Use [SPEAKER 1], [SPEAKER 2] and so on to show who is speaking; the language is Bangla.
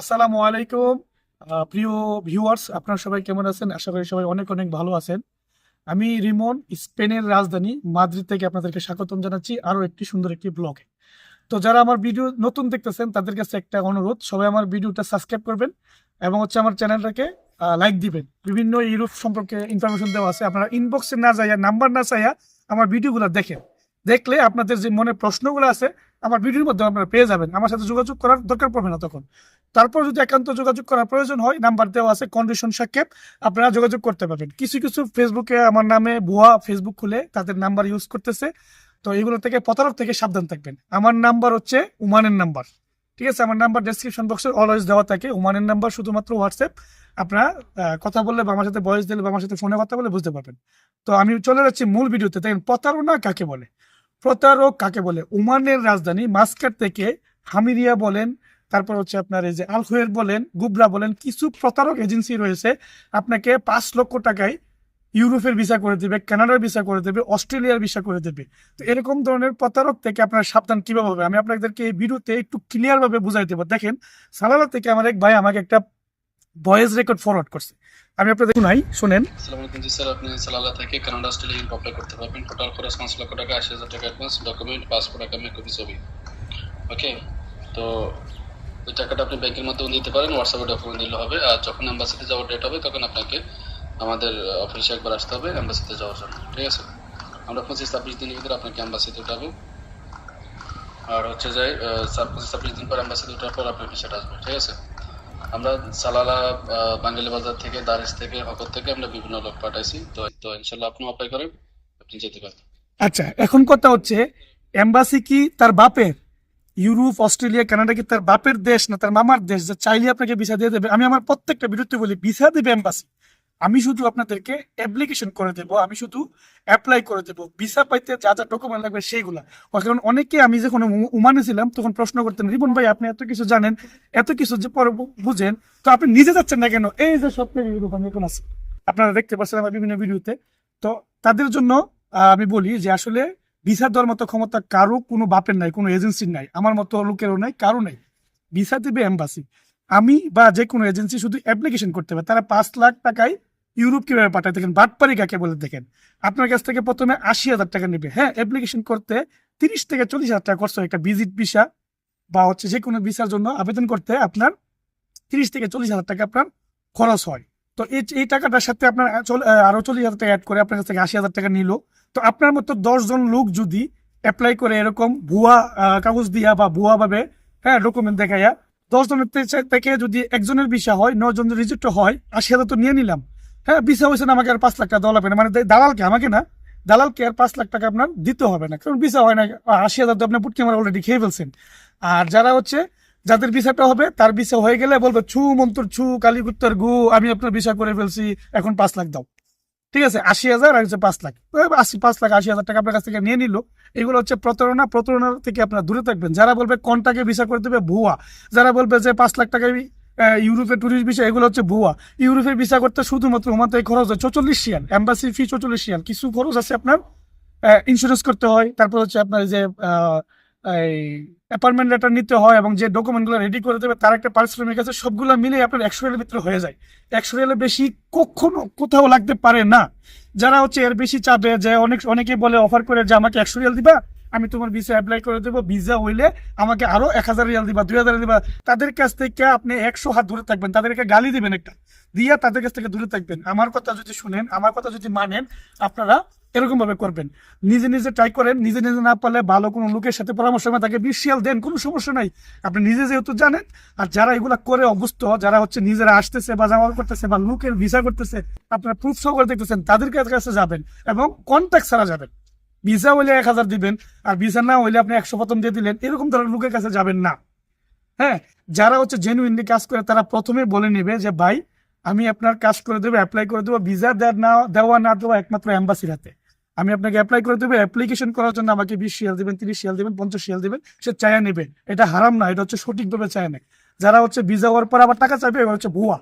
[SPEAKER 1] আসসালামু আলাইকুম। প্রিয় ভিউয়ার্স আপনারা সবাই কেমন আছেন? আশা করি সবাই অনেক অনেক ভালো আছেন। আমি রিমন, স্পেনের রাজধানী মাদ্রিদ থেকে আপনাদেরকে স্বাগতম জানাচ্ছি আরও একটি সুন্দর একটি ব্লগে তো যারা আমার ভিডিও নতুন দেখতেছেন, তাদের কাছে একটা অনুরোধ, সবাই আমার ভিডিওটা সাবস্ক্রাইব করবেন এবং হচ্ছে আমার চ্যানেলটাকে লাইক দিবেন। বিভিন্ন ইউরোপ সম্পর্কে ইনফরমেশন দেওয়া আছে। আপনারা ইনবক্সে না যাইয়া নাম্বার না চাইয়া আমার ভিডিওগুলো দেখেন। দেখলে আপনাদের যে মনে প্রশ্নগুলো আছে আমার ভিডিওর মধ্যে আপনারা পেয়ে যাবেন। আমার সাথে যোগাযোগ করার দরকার পড়বে না তখন। তারপর যদি একান্ত যোগাযোগ করার প্রয়োজন হয়, নাম্বার দেওয়া আছে কন্ডিশন সাক্ষেপ আপনারা যোগাযোগ করতে পারবেন। কিছু কিছু ফেসবুকে আমার নামে ভুয়া ফেসবুক খুলে তাদের নাম্বার ইউজ করতেছে। তো এগুলো থেকে প্রতারক থেকে সাবধান থাকবেন। আমার নাম্বার হচ্ছে উমানের নাম্বার। ঠিক আছে? আমার নাম্বার ডেসক্রিপশন বক্সে অলওয়েজ দেওয়া থাকে। উমানের নাম্বার শুধুমাত্র হোয়াটসঅ্যাপ আপনারা কথা বললে বা আমার সাথে বয়স দিলে বা আমার সাথে ফোনে কথা বলে বুঝতে পারবেন। তো আমি চলে যাচ্ছি মূল ভিডিওতে। দেখেন, প্রতারণা কাকে বলে? প্রতারক কাকে বলে? ওমানের রাজধানী মাস্কাট থেকে হামিরিয়া বলেন, তারপর হচ্ছে আপনার এই যে আলখোয়ের বলেন, গুবরা বলেন, কিছু প্রতারক এজেন্সি রয়েছে, আপনাকে পাঁচ লক্ষ টাকায় ইউরোপের ভিসা করে দেবে, কানাডার ভিসা করে দেবে, অস্ট্রেলিয়ার ভিসা করে দেবে। তো এরকম ধরনের প্রতারক থেকে আপনার সাবধান কীভাবে হবে? আমি আপনাদেরকে এই ভিডিওতে একটু ক্লিয়ারভাবে বুঝাই দেবো। দেখেন, সালালা থেকে আমার এক ভাই আমাকে একটা ভয়েস রেকর্ড ফরওয়ার্ড করছে। আমি আপনাদের শুনাই, শুনেন।
[SPEAKER 2] আসসালামু আলাইকুম জি স্যার, আপনি সালালা থেকে কানাডা ইম্প অ্যাপ্লাই করতে পারবেন। টোটাল খরচ পাঁচ লক্ষ টাকা, আশি হাজার টাকা অ্যাডভান্স ডকুমেন্ট পাসপোর্ট আকামে কপি ছবি। ওকে তো ওই টাকাটা আপনি ব্যাংকের মাধ্যমে দিতে পারেন হোয়াটসঅ্যাপে ডকুমেন্ট দিলে হবে। আর যখন অ্যাম্বাসিতে যাওয়ার ডেট হবে, তখন আপনাকে আমাদের অফিসে একবার আসতে হবে অ্যাম্বাসিতে যাওয়ার জন্য। ঠিক আছে? আমরা পঁচিশ ছাব্বিশ দিনের ভিতরে আপনাকে অ্যাম্বাসিতে উঠাবো। আর হচ্ছে যে পঁচিশ ছাব্বিশ দিন পর অ্যাম্বাসিতে উঠার পর আপনার ভিসাটা আসবে। ঠিক আছে? আমরা সালালা বাঙালি বাজার থেকে দারেস থেকে হকর থেকে আমরা বিভিন্ন লোক পাঠাইছি। তো তো ইনশাল্লাহ আপনি অপেক্ষা করেন, আপনি যেতে পারেন।
[SPEAKER 1] আচ্ছা এখন কথা হচ্ছে এম্বাসি কি তার বাপের? ইউরোপ, অস্ট্রেলিয়া, কানাডা কি তার বাপের দেশ না তার মামার দেশ? যে চাইলে আপনাকে ভিসা দিয়ে দেবে। আমি আমার প্রত্যেকটা বিরুদ্ধে বলি ভিসা দেবে এম্বাসি আমি শুধু আপনাদেরকে অ্যাপ্লিকেশন করে দেব, আমি শুধু অ্যাপ্লাই করে দেব ভিসা পাইতে যা যা ডকুমেন্ট লাগবে সেইগুলা। কারণ অনেকে আমি যখন উমানে ছিলাম, তখন প্রশ্ন করতেন রিপন ভাই, আপনি এত কিছু জানেন, এত কিছু যে পরে বুঝেন, তো আপনি নিজে যাচ্ছেন না কেন? এই যে আমি এখন আছি। আপনারা দেখতে পাচ্ছেন আমার বিভিন্ন ভিডিওতে। তো তাদের জন্য আমি বলি যে আসলে ভিসা দেওয়ার মতো ক্ষমতা কারও কোনো বাপের নাই, কোনো এজেন্সির নাই। আমার মতো লোকেরও নাই, কারও নাই। ভিসা দেবে এম্বাসি আমি বা যে কোনো এজেন্সি শুধু অ্যাপ্লিকেশন করতে হবে। তারা পাঁচ লাখ টাকায় ইউরোপ কীভাবে পাঠায় দেখেন? বাটপারি কাকে বলে দেখেন? আপনার কাছ থেকে প্রথমে আশি হাজার টাকা নেবে। হ্যাঁ অ্যাপ্লিকেশন করতে তিরিশ থেকে চল্লিশ হাজার টাকা খরচ হয় একটা ভিজিট ভিসা বা হচ্ছে যে কোনো ভিসার জন্য আবেদন করতে আপনার তিরিশ থেকে চল্লিশ হাজার টাকা আপনার খরচ হয়। তো এই টাকাটার সাথে আপনার চল- আহ, আরও চল্লিশ হাজার টাকা অ্যাড করে আপনার কাছ থেকে আশি হাজার টাকা নিল। তো আপনার মতো দশজন লোক যদি অ্যাপ্লাই করে এরকম ভুয়া কাগজ দিয়া বা ভুয়া ভাবে হ্যাঁ ডকুমেন্ট দেখাইয়া দশজনের থেকে যদি একজনের ভিসা হয় নয় জনের রিজেক্ট হয় আশি হাজার তো নিয়ে নিলাম। হ্যাঁ ভিসা হয়েছে আমাকে আর পাঁচ লাখ টাকা দেওয়া লাগবে না। মানে দালালকে আমাকে না দালালকে আর পাঁচ লাখ টাকা আপনার দিতে হবে না। কারণ ভিসা হয় না আশি হাজার তো আপনি পুটকি আমার অলরেডি খেয়ে ফেলছেন। আর যারা হচ্ছে যাদের ভিসাটা হবে তার ভিসা হয়ে গেলে বলবে ছু মন্তর ছু কালীগুত্তর গু আমি আপনার ভিসা করে ফেলছি এখন পাঁচ লাখ দাও। ঠিক আছে আশি হাজার আর হচ্ছে পাঁচ লাখ। আশি পাঁচ লাখ আশি হাজার টাকা আপনার কাছ থেকে নিয়ে নিল। এগুলো হচ্ছে প্রতারণা প্রতারণা থেকে আপনার দূরে থাকবেন। যারা বলবে কন্টাকে ভিসা করে দেবে? ভুয়া। যারা বলবে যে পাঁচ লাখ আহ, ইউরোপের টুরিস্ট ভিসা এগুলো হচ্ছে ভুয়া। ইউরোপের ভিসা করতে শুধুমাত্র ওমাতে খরচ হয় চৌচল্লিশ শিয়াল এম্বাসি ফি চৌচল্লিশ শিয়াল কিছু খরচ আছে আপনার ইন্স্যুরেন্স করতে হয়, তারপর হচ্ছে আপনার যে এই অ্যাপয়েন্টমেন্ট লেটার নিতে হয় এবং যে ডকুমেন্টগুলো রেডি করে দেবে, তার একটা পারিশ্রমিক আছে, সবগুলো মিলে আপনার একশো রিয়ালের ভিতরে হয়ে যায়। একশো রিয়ালের বেশি কখনো কোথাও লাগতে পারে না। যারা হচ্ছে এর বেশি চাবে যে অনেক অনেকে বলে অফার করে যে আমাকে একশো রিয়াল দিবা আমি তোমার ভিসা অ্যাপ্লাই করে দেবো। ভিসা হইলে আমাকে আরও এক হাজার রিয়াল দিবা, দুই হাজার দিবা। তাদের কাছ থেকে আপনি একশো হাত দূরে থাকবেন। তাদেরকে গালি দিবেন একটা। দিয়া তাদের কাছ থেকে দূরে থাকবেন। আমার কথা যদি শুনেন, আমার কথা যদি মানেন, আপনারা এরকম ভাবে করবেন। নিজে নিজে ট্রাই করেন, নিজে নিজে না পারলে ভালো কোনো লোকের সাথে পরামর্শ করে তাকে বিশিয়াল দেন, কোনো সমস্যা নাই। আপনি নিজে যেহেতু জানেন, আর যারা এগুলা করে অভ্যস্ত, যারা হচ্ছে নিজেরা আসতেছে বা জামা করতেছে বা লোকের ভিসা করতেছে, আপনারা প্রুফ সহ করে দেখতেছেন, তাদের কাছে যাবেন এবং কন্ট্যাক্ট ছাড়া যাবেন। ভিসা হইলে এক হাজার দিবেন, আর ভিসা না হইলে আপনি একশো প্রথম দিয়ে দিলেন, এরকম ধরনের লোকের কাছে যাবেন না। হ্যাঁ যারা হচ্ছে জেনুইনলি কাজ করে, তারা প্রথমে বলে নেবে যে, ভাই, আমি আপনার কাজ করে দেবো অ্যাপ্লাই করে দেবো ভিসা দেওয়া না দেওয়া না দেওয়া একমাত্র অ্যাম্বাসির হাতে। আমি আপনাকে অ্যাপ্লাই করে দেবো অ্যাপ্লিকেশন করার জন্য আমাকে বিশ শিয়াল দিবেন, তিরিশ শিয়াল দিবেন, পঞ্চাশ শিয়াল দিবেন, সে চায়া নেবে। এটা হারাম না, এটা হচ্ছে সঠিকভাবে চায় নেয়। যারা হচ্ছে ভিসা হওয়ার পর আবার টাকা চাইবে হচ্ছে ভুয়া।